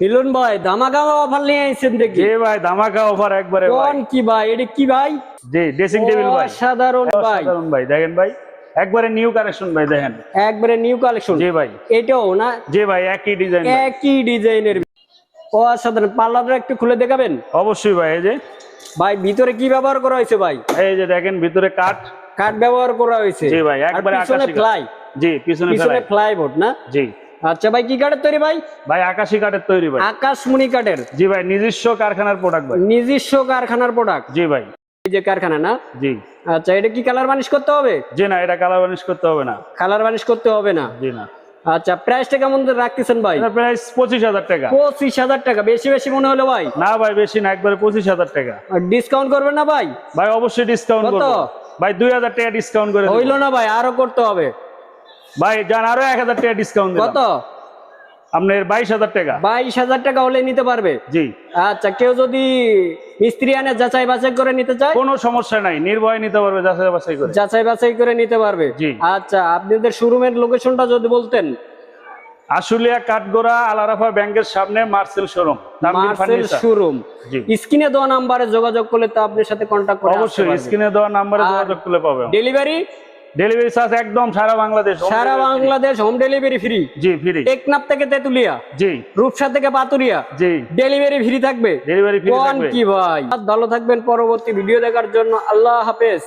মিলন ভাই ধামাকা অফার নিয়ে আইছেন দেখি। জি ভাই ধামাকা অফার একবারে কোন কি ভাই? এটা কি ভাই? জি ড্রেসিং টেবিল ভাই। সাধারণ ভাই। অসাধারণ ভাই। দেখেন ভাই একবারে নিউ কালেকশন ভাই দেখেন। একবারে নিউ কালেকশন জি ভাই। এটাও না? জি ভাই একই ডিজাইন একই ডিজাইনের অসাধারণ। পার্লারটা একটু খুলে দেখাবেন? অবশ্যই ভাই এই যে। ভাই ভিতরে কি ব্যবহার করা হয়েছে ভাই? এই যে দেখেন ভিতরে কাঠ। কাঠ ব্যবহার করা হয়েছে। জি ভাই, একবারে আকাশি ফ্লাই জি পিছনে পিছনে ফেলাই ফ্লাইবোর্ড না? জি। আচ্ছা ভাই কি কাঠের তৈরি ভাই? ভাই আকাশি কাঠের তৈরি ভাই। আকাশমণি কাঠের। জি ভাই নিজস্ব কারখানার প্রোডাক্ট ভাই। নিজস্ব কারখানার প্রোডাক্ট জি ভাই। এই যে কারখানা না? জি। আচ্ছা এটা কি কালার বানিশ করতে হবে? জি না এটা কালার বানিশ করতে হবে না। কালার বানিশ করতে হবে না? জি না। আচ্ছা প্রাইসটা কেমন রাখতেছেন ভাই? প্রাইস পঁচিশ হাজার টাকা। পঁচিশ হাজার টাকা বেশি বেশি মনে হলো ভাই? না ভাই বেশি না একবারে পঁচিশ হাজার টাকা। ডিসকাউন্ট করবেন না ভাই? ভাই অবশ্যই ডিসকাউন্ট? করব। ভাই দুই হাজার টাকা ডিসকাউন্ট করে হইল না ভাই আরও করতে হবে। ভাই যান আরও এক হাজার টাকা ডিসকাউন্ট কত? আপনার বাইশ হাজার টাকা। বাইশ হাজার টাকা হলে নিতে পারবে? জি। আচ্ছা কেউ যদি মিস্ত্রি আনে যাচাই বাছাই করে নিতে চায়? কোনো সমস্যা নাই নির্ভয় নিতে পারবে যাচাই বাছাই করে। যাচাই বাছাই করে নিতে পারবে? জি। আচ্ছা আপনাদের শোরুমের লোকেশনটা যদি বলতেন। আশুলিয়া কাঠগোড়া আলারাফা ব্যাংকের সামনে মার্সেল শোরুম মার্সেল শোরুম। জি। স্ক্রিনে দেওয়া নাম্বারে যোগাযোগ করলে তো আপনার সাথে কন্ট্যাক্ট করে অবশ্যই স্ক্রিনে দেওয়া নাম্বারে যোগাযোগ করলে পাবে ডেলিভারি ডেলিভারি চার্জ একদম সারা বাংলাদেশ সারা বাংলাদেশ হোম ডেলিভারি ফ্রি জি ফ্রি টেকনাফ থেকে তেতুলিয়া জি। রূপসা থেকে পাতুরিয়া জি। ডেলিভারি ফ্রি থাকবে। ডেলিভারি ফ্রি থাকবে। কি ভাই? ভালো থাকবেন পরবর্তী ভিডিও দেখার জন্য। আল্লাহ হাফেজ।